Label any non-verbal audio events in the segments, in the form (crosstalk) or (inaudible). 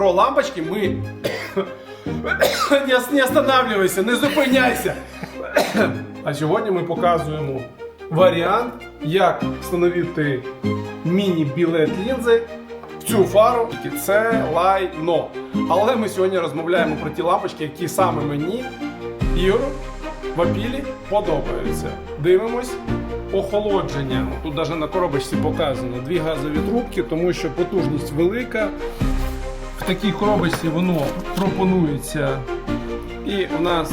про лампочки, ми (coughs) не, останавливайся, не зупиняйся. (coughs) А сьогодні ми показуємо варіант, як встановити міні-білет лінзи в цю фару. Тільки Це лайно. Але ми сьогодні розмовляємо про ті лампочки, які саме мені, Ігору, в апілі подобаються. Дивимось. Охолодження. Тут навіть на коробочці показано дві газові трубки, тому що потужність велика. В такій коробочці воно пропонується. І у нас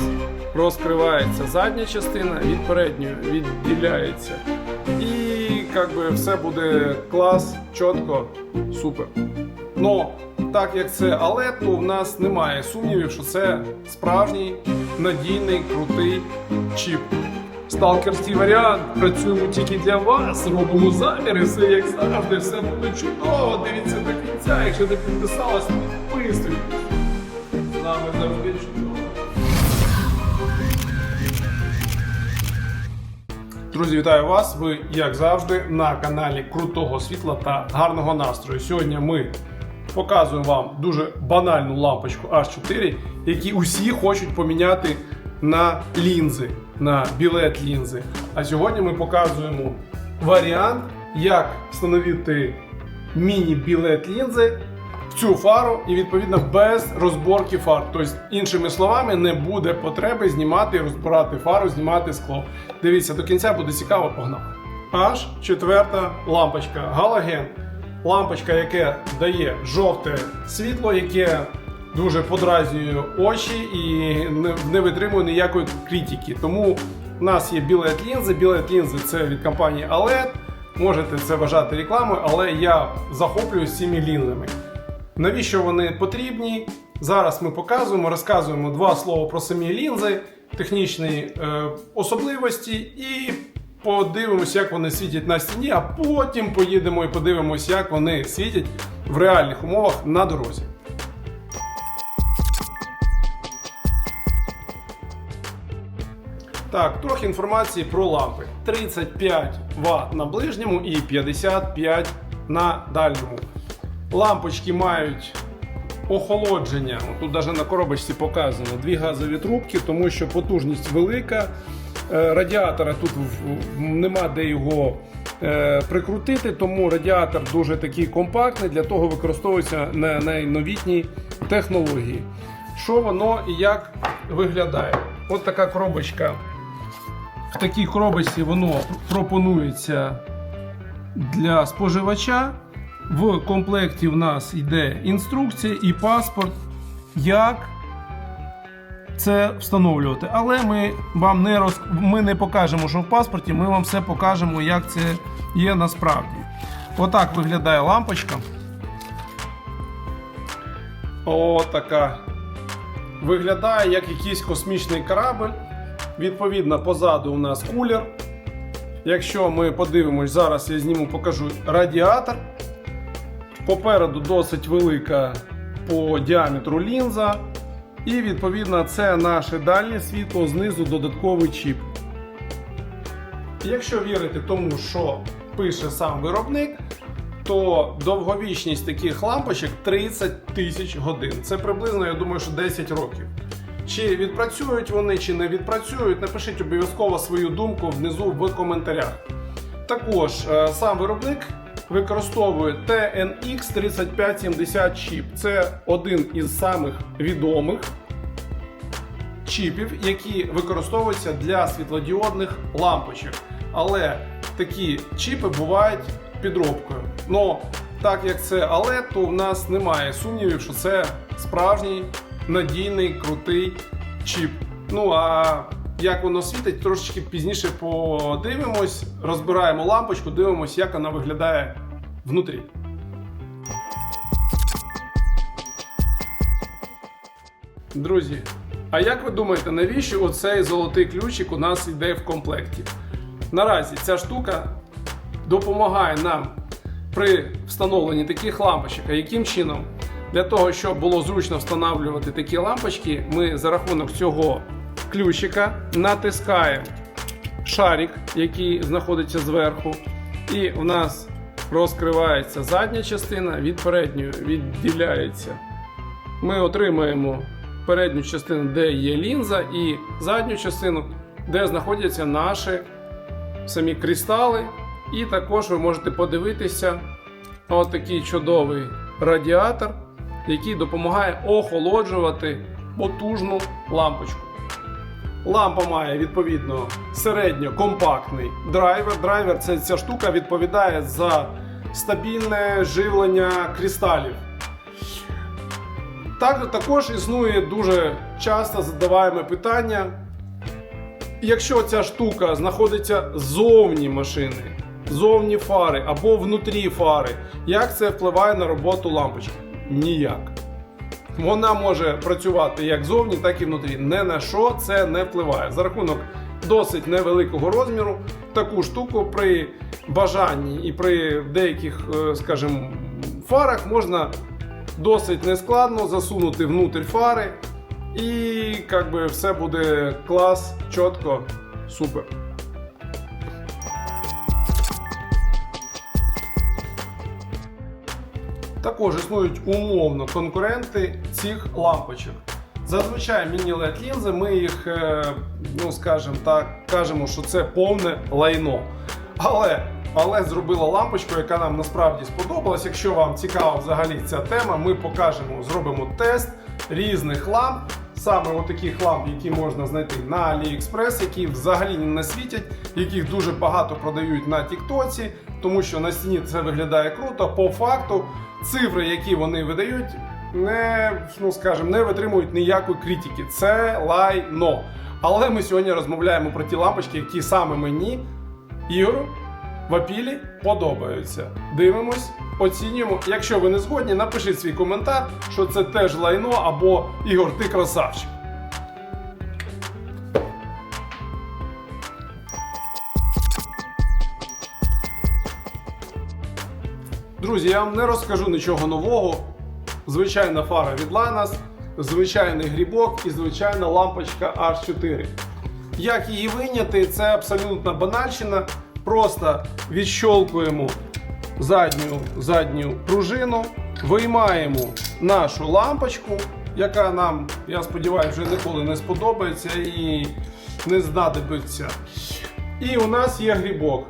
розкривається задня частина, від передньої відділяється. І як би все буде клас, чітко, супер. Но так як це але, то в нас немає сумнівів, що це справжній надійний крутий чіп. Сталкерський варіант. Працюємо тільки для вас. Робимо заміри, все як завжди, все буде чудово. Дивіться до кінця. Якщо не підписалась, підписуйтесь. З нами завжди чудово. Друзі, вітаю вас! Ви, як завжди, на каналі Крутого світла та гарного настрою. Сьогодні ми показуємо вам дуже банальну лампочку H4, які усі хочуть поміняти на лінзи, на білет лінзи. А сьогодні ми показуємо варіант, як встановити міні-білет лінзи в цю фару і відповідно без розборки фар. Тобто, іншими словами, не буде потреби знімати, і розбирати фару, знімати скло. Дивіться, до кінця буде цікаво, погнали. Аж четверта лампочка галоген. Лампочка, яка дає жовте світло, яке дуже подразнює очі і не, витримує ніякої критики. Тому в нас є білет лінзи. Білет лінзи це від компанії OLED. Можете це вважати рекламою, але я захоплююсь цими лінзами. Навіщо вони потрібні? Зараз ми показуємо, розказуємо два слова про самі лінзи, технічні е, особливості і подивимося, як вони світять на стіні, а потім поїдемо і подивимося, як вони світять в реальних умовах на дорозі. Так, трохи інформації про лампи. 35 Вт на ближньому і 55 на дальньому. Лампочки мають охолодження. Тут навіть на коробочці показано дві газові трубки, тому що потужність велика. Е, Радіатора тут нема де його е, прикрутити, тому радіатор дуже такий компактний, для того використовується на найновітній технології. Що воно і як виглядає? От така коробочка. В такій коробочці воно пропонується для споживача. В комплекті в нас йде інструкція і паспорт, як це встановлювати. Але ми вам не роз... ми не покажемо, що в паспорті, ми вам все покажемо, як це є насправді. Отак виглядає лампочка. О, така. Виглядає як якийсь космічний корабль. Відповідно, позаду у нас кулер. Якщо ми подивимось, зараз я зніму, покажу радіатор. Попереду досить велика по діаметру лінза. І відповідно це наше дальнє світло, знизу додатковий чіп. Якщо вірити тому, що пише сам виробник, то довговічність таких лампочок 30 тисяч годин. Це приблизно, я думаю, що 10 років. Чи відпрацюють вони, чи не відпрацюють, напишіть обов'язково свою думку внизу в коментарях. Також е, сам виробник використовує TNX 3570 чіп. Це один із самих відомих чіпів, які використовуються для світлодіодних лампочок. Але такі чіпи бувають підробкою. Но так як це але, то в нас немає сумнівів, що це справжній надійний крутий чіп. Ну а як воно світить, трошечки пізніше подивимось, розбираємо лампочку, дивимось, як вона виглядає внутрі. Друзі, а як ви думаєте, навіщо оцей золотий ключик у нас йде в комплекті? Наразі ця штука допомагає нам при встановленні таких лампочок. А яким чином? Для того, щоб було зручно встановлювати такі лампочки, ми за рахунок цього ключика натискаємо шарик, який знаходиться зверху, і у нас розкривається задня частина, від передньої відділяється. ми отримаємо передню частину, де є лінза, і задню частину, де знаходяться наші самі кристали. І також ви можете подивитися от такий чудовий радіатор, який допомагає охолоджувати потужну лампочку. Лампа має відповідно середньо-компактний драйвер. Драйвер це ця штука відповідає за стабільне живлення кристалів. Так, також існує дуже часто задаваємо питання. Якщо ця штука знаходиться зовні машини, зовні фари або внутрі фари, як це впливає на роботу лампочки? Ніяк. Вона може працювати як зовні, так і внутрі. Не на що це не впливає. За рахунок досить невеликого розміру, таку штуку при бажанні і при деяких, е, скажімо, фарах можна досить нескладно засунути внутрь фари, і як би все буде клас, чітко, супер. Також існують умовно конкуренти цих лампочок. Зазвичай міні-LED лінзи, ми їх, е, ну скажімо так, кажемо, що це повне лайно. Але, але зробила лампочку, яка нам насправді сподобалась. Якщо вам цікава взагалі ця тема, ми покажемо, зробимо тест різних ламп, саме от таких ламп, які можна знайти на AliExpress, які взагалі не світять, яких дуже багато продають на Тіктоці, тому що на стіні це виглядає круто. По факту, цифри, які вони видають, не, ну скажімо, не витримують ніякої критики. Це лайно. Але ми сьогодні розмовляємо про ті лампочки, які саме мені, Ігору, в апілі подобаються. Дивимось, оцінюємо. Якщо ви не згодні, напишіть свій коментар, що це теж лайно або Ігор, ти красавчик. Друзі, я вам не розкажу нічого нового. Звичайна фара від Lanas, звичайний грібок і звичайна лампочка H4. Як її виняти, це абсолютно банальщина. Просто відщолкуємо задню, задню пружину, виймаємо нашу лампочку, яка нам, я сподіваюся, вже ніколи не сподобається і не знадобиться. І у нас є грібок.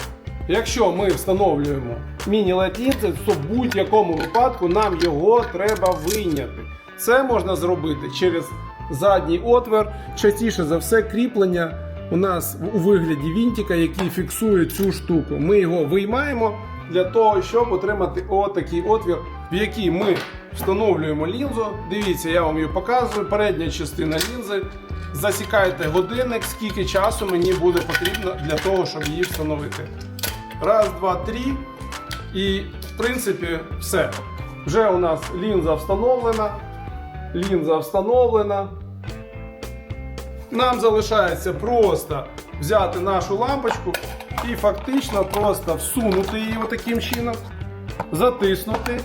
Якщо ми встановлюємо міні-LED то в будь-якому випадку нам його треба вийняти. Це можна зробити через задній отвір. Частіше за все, кріплення у нас у вигляді вінтика, який фіксує цю штуку. Ми його виймаємо для того, щоб отримати отакий отвір, в який ми встановлюємо лінзу. Дивіться, я вам її показую. Передня частина лінзи. Засікайте годинник, скільки часу мені буде потрібно для того, щоб її встановити. Раз, два, три. І в принципі все. Вже у нас лінза встановлена. Лінза встановлена. Нам залишається просто взяти нашу лампочку і фактично просто всунути її таким чином, затиснути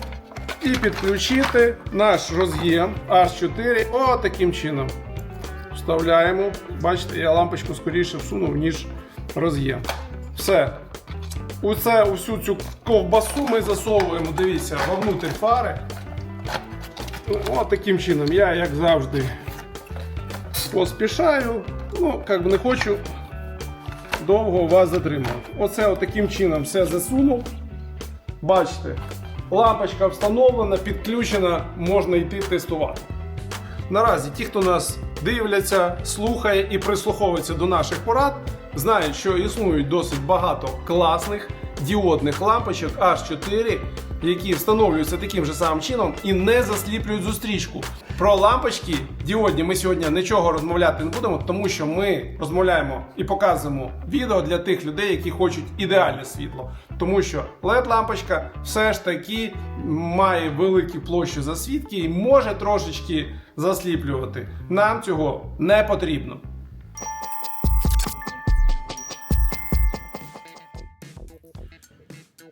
і підключити наш роз'єм H4 отаким чином. Вставляємо. Бачите, я лампочку скоріше всунув, ніж роз'єм. Все. Оце, усю цю ковбасу ми засовуємо, дивіться, вовнутрь фари. О, таким чином. Я, як завжди, поспішаю. Ну, як би не хочу довго вас затримувати. Оце таким чином все засунув. Бачите, лампочка встановлена, підключена, можна йти тестувати. Наразі ті, хто нас дивляться, слухає і прислуховується до наших порад, знають, що існують досить багато класних діодних лампочок H4, які встановлюються таким же самим чином і не засліплюють зустрічку. Про лампочки діодні ми сьогодні нічого розмовляти не будемо, тому що ми розмовляємо і показуємо відео для тих людей, які хочуть ідеальне світло. Тому що led лампочка все ж таки має великі площі засвідки і може трошечки засліплювати. Нам цього не потрібно.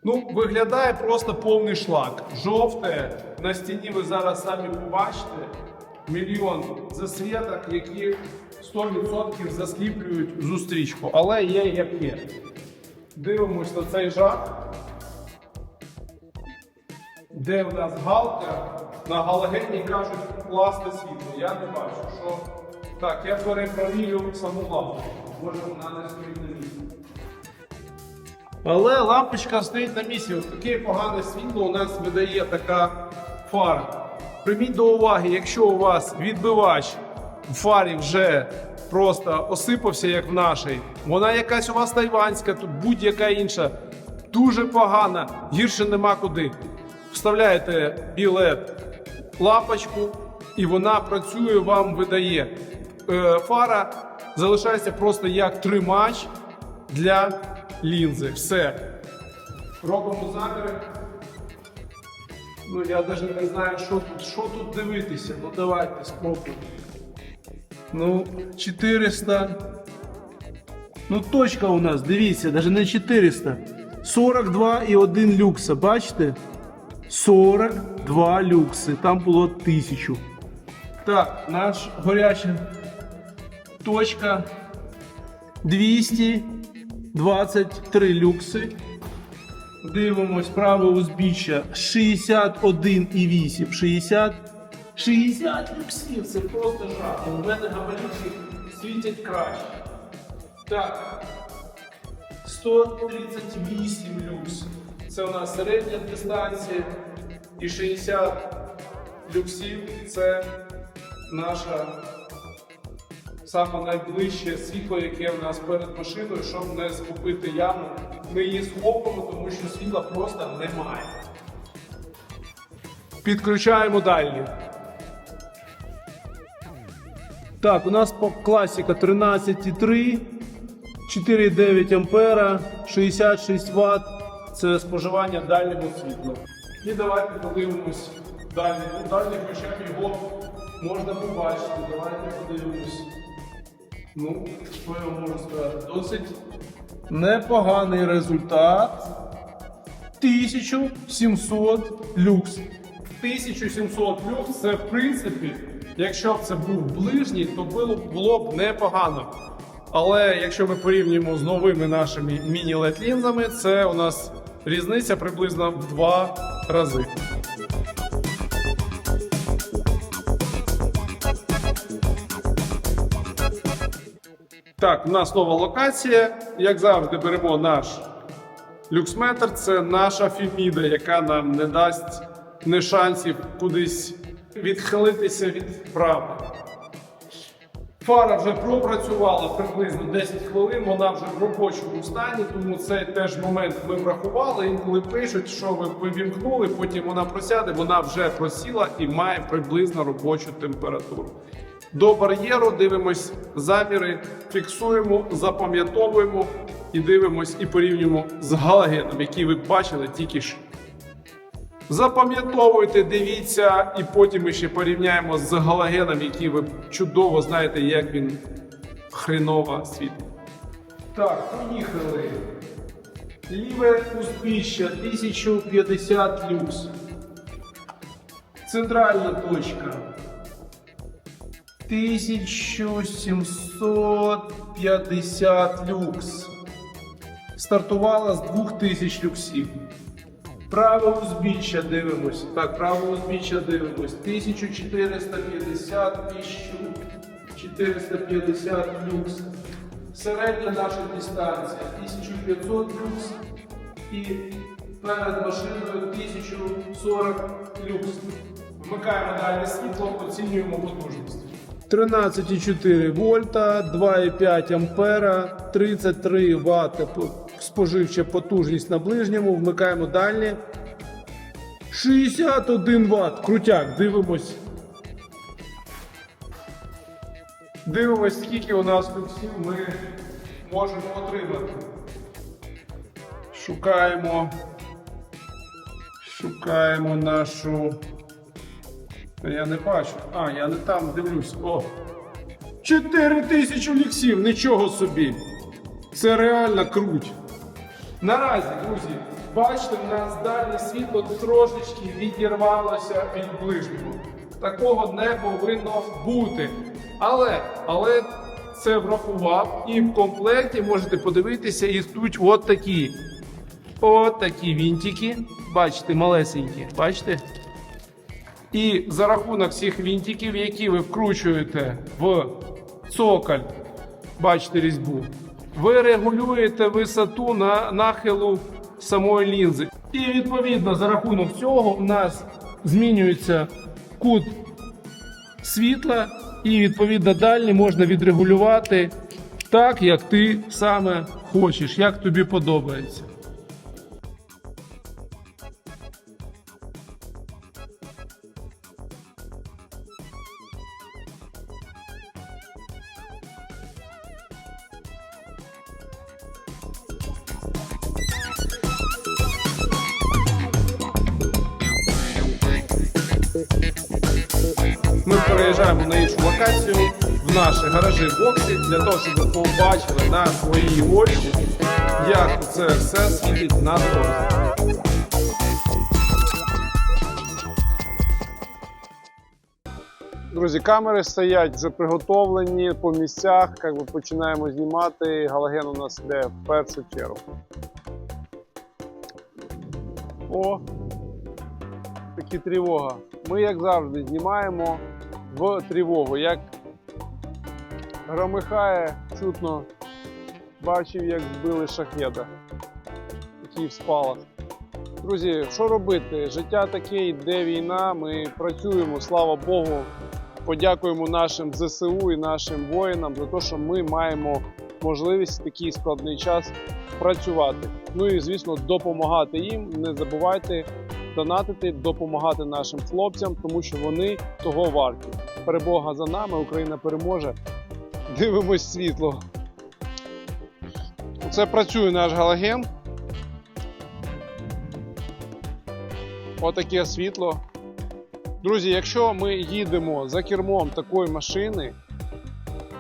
Ну, виглядає просто повний шлак. Жовте на стіні ви зараз самі побачите. Мільйон засвіток, які 100% засліплюють зустрічку. Але є як є. Дивимось на цей жах. Де в нас галка, на галогені кажуть класне світло. Я не бачу, що. Так, я перепровірю саму лампу. Може вона не стоїть на місці. Але лампочка стоїть на місці. Ось таке погане світло у нас видає така фара. Прийміть до уваги, якщо у вас відбивач в фарі вже просто осипався, як в нашій, вона якась у вас тайванська, тут будь-яка інша, дуже погана, гірше нема куди. Вставляєте білет лампочку, і вона працює, вам видає. Е, Фара залишається просто як тримач для лінзи. Все. Робимо заміри. Ну, я навіть не знаю, що тут, що тут дивитися. Ну давайте спробуємо. Ну, 400. Ну точка у нас, дивіться, навіть не 400. 42 і 1 люкса, бачите? 42 люкси, там було 1000. Так, наш горячий. Точка 223 люкси. Дивимось праве узбіччя 61,8. 60. 60 люксів, це просто жах. У мене габарити світять краще. Так. 138 люкс. Це у нас середня дистанція. І 60 люксів це наша саме найближче світло, яке в нас перед машиною, щоб не схопити яму. Ми її схопимо, тому що світла просто немає. Підключаємо дальні. Так, у нас класіка 13,3, 4,9 ампера, 66 Вт. Це споживання дальнього світла. І давайте подивимось далі. Далі хоча б його можна побачити. Давайте подивимось. Ну, що я можу сказати? Досить Непоганий результат. 1700 люкс. 1700 люкс це в принципі, якщо б це був ближній, то було, було б непогано. Але якщо ми порівнюємо з новими нашими міні-лед лінзами, це у нас різниця приблизно в два рази. Так, у нас нова локація. Як завжди, беремо наш люксметр. Це наша фіміда, яка нам не дасть не шансів кудись відхилитися від правди. Фара вже пропрацювала приблизно 10 хвилин, вона вже в робочому стані, тому цей теж момент ми врахували. Інколи пишуть, що ви вивімкнули, потім вона просяде, вона вже просіла і має приблизно робочу температуру. До бар'єру дивимось заміри, фіксуємо, запам'ятовуємо і дивимось і порівнюємо з галогеном, який ви бачили тільки що. Запам'ятовуйте, дивіться, і потім ми ще порівняємо з галогеном, який ви чудово знаєте, як він хреново світить. Так, поїхали. Ліве узбіччя 1050 люкс. Центральна точка 1750 люкс. Стартувала з 2000 люксів. Праве узбіччя дивимось. Так, праве узбіччя дивимось. 1450, 1450 люкс. Середня наша дистанція 1500 люкс. І перед машиною 1040 люкс. Вмикаємо далі світло, оцінюємо потужність. 13,4 вольта, 2,5 ампера, 33 Вт споживча потужність на ближньому. Вмикаємо дальні. 61 Вт. Крутяк, дивимось. Дивимось, скільки у нас люксів ми можемо отримати. Шукаємо. Шукаємо нашу. Я не бачу. А, я не там дивлюсь. О! 4 тисячі люксів, нічого собі. Це реально круть. Наразі, друзі, бачите, у нас дальнє світло трошечки відірвалося від ближнього. Такого не повинно бути. Але, але це врахував. І в комплекті можете подивитися, і тут от такі. От такі вінтики. Бачите, малесенькі. Бачите? І за рахунок цих вінтиків, які ви вкручуєте в цоколь, бачите різьбу, ви регулюєте висоту на нахилу самої лінзи. І відповідно за рахунок цього у нас змінюється кут світла, і відповідно далі можна відрегулювати так, як ти саме хочеш, як тобі подобається. Наші гаражі боксі для того, щоб ви побачили на свої очі, як це все світить на дорозі. Друзі, камери стоять вже приготовлені по місцях. Як би починаємо знімати. Галоген у нас йде в першу чергу. О, такі тривога. Ми, як завжди, знімаємо в тривогу. Як громихає, чутно бачив, як збили шахеда. Такий в спалах. Друзі, що робити? Життя таке, йде війна. Ми працюємо, слава Богу. Подякуємо нашим ЗСУ і нашим воїнам за те, що ми маємо можливість в такий складний час працювати. Ну і звісно, допомагати їм. Не забувайте донатити, допомагати нашим хлопцям, тому що вони того варті. Перемога за нами, Україна переможе. Дивимось світло. Це працює наш галоген. Отаке світло. Друзі, якщо ми їдемо за кермом такої машини,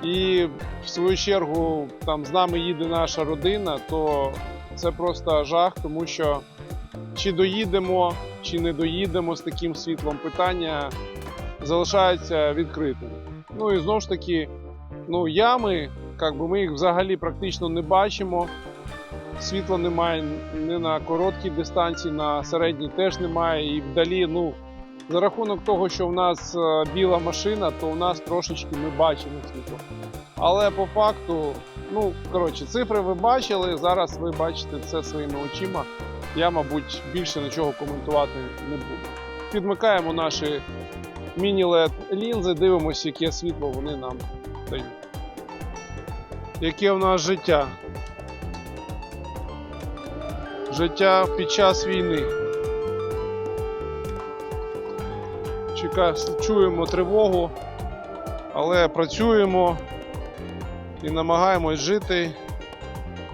і в свою чергу там з нами їде наша родина, то це просто жах, тому що чи доїдемо, чи не доїдемо з таким світлом, питання залишається відкритим. Ну і знову ж таки, ну ями, як би ми їх взагалі практично не бачимо. Світла немає ні на короткій дистанції, на середній теж немає. І вдалі, ну, за рахунок того, що в нас е, біла машина, то у нас трошечки ми бачимо світло. Але по факту, ну коротше, цифри ви бачили. Зараз ви бачите це своїми очима. Я, мабуть, більше нічого коментувати не буду. Підмикаємо наші міні-LED лінзи, дивимося, яке світло вони нам дають. Яке в нас життя? Життя під час війни. Чека... Чуємо тривогу, але працюємо і намагаємось жити,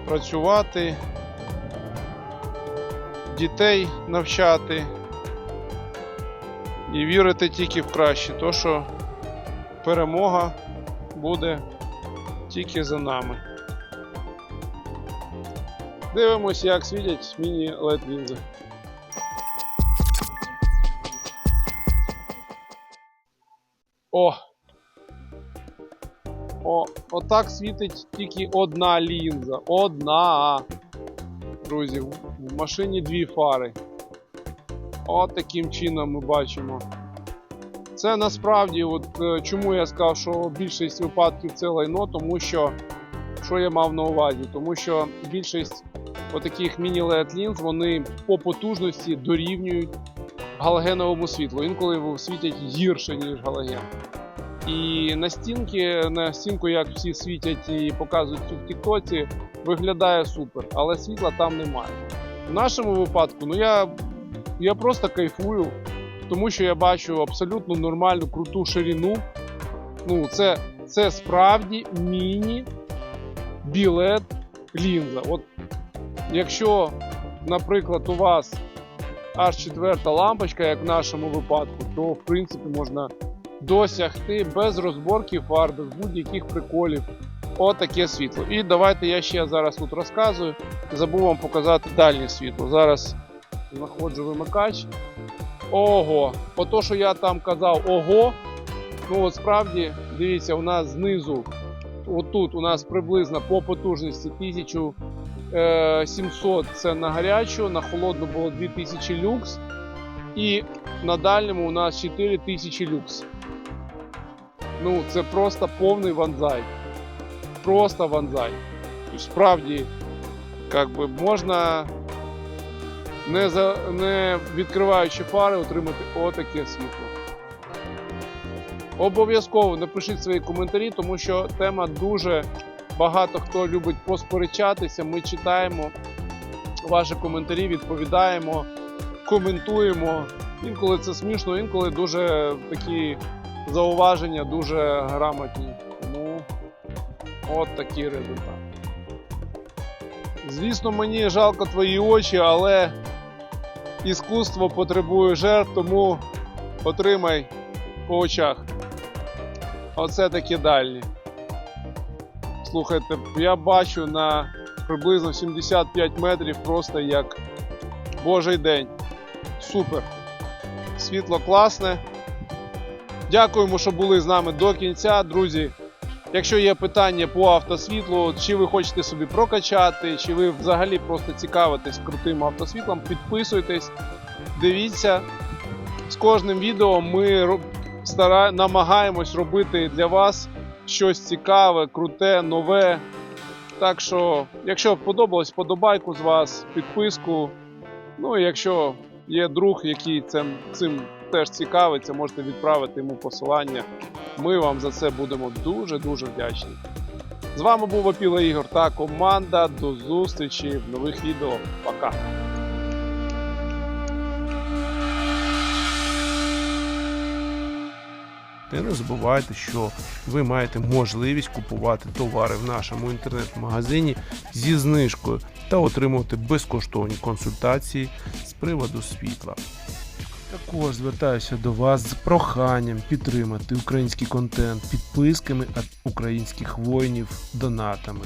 працювати, дітей навчати і вірити тільки в краще, то що перемога буде тільки за нами. Дивимось, як світять міні LED лінзи. О! О, отак світить тільки одна лінза. Одна. Друзі, в машині дві фари. От таким чином ми бачимо. Це насправді, от е, чому я сказав, що більшість випадків це лайно, тому що що я мав на увазі? Тому що більшість отаких міні-LED лінз вони по потужності дорівнюють галогеновому світлу. Інколи світять гірше, ніж галоген. І на стінки, на стінку, як всі світять і показують в Тіктоці, виглядає супер, але світла там немає. В нашому випадку, ну я, я просто кайфую, тому що я бачу абсолютно нормальну круту ширину. Ну, це, це справді міні білет лінза. От якщо, наприклад, у вас аж четверта лампочка, як в нашому випадку, то в принципі можна досягти без розборки фар, без будь-яких приколів. Отаке світло. І давайте я ще зараз тут розказую. Забув вам показати дальнє світло. Зараз знаходжу вимикач. Ого! Ото, що я там казав, ого. Ну от справді, дивіться, у нас знизу, отут у нас приблизно по потужності 1700 це на гарячу, на холодну було 2000 люкс. І на дальньому у нас 4000 люкс. Ну, це просто повний ванзай. Просто ванзай. Справді, як би, можна, не, за, не відкриваючи фари, отримати отаке світло. Обов'язково напишіть свої коментарі, тому що тема дуже багато хто любить посперечатися. Ми читаємо ваші коментарі, відповідаємо, коментуємо. Інколи це смішно, інколи дуже такі зауваження, дуже грамотні. Тому от такий результат. Звісно, мені жалко твої очі, але іскусство потребує жертв, тому отримай по очах. Оце такі дальні. Слухайте, я бачу на приблизно 75 метрів просто як Божий день. Супер. Світло класне. Дякуємо, що були з нами до кінця, друзі. Якщо є питання по автосвітлу, чи ви хочете собі прокачати, чи ви взагалі просто цікавитесь крутим автосвітлом, підписуйтесь, дивіться. З кожним відео ми стара... намагаємось робити для вас щось цікаве, круте, нове. Так що, якщо подобалось, подобайку з вас, підписку. Ну і якщо є друг, який цим, цим теж цікавиться, можете відправити йому посилання. Ми вам за це будемо дуже-дуже вдячні. З вами був Опіла Ігор та команда. До зустрічі в нових відео. Пока! Не забувайте, що ви маєте можливість купувати товари в нашому інтернет-магазині зі знижкою та отримувати безкоштовні консультації з приводу світла. Також звертаюся до вас з проханням підтримати український контент підписками від українських воїнів донатами.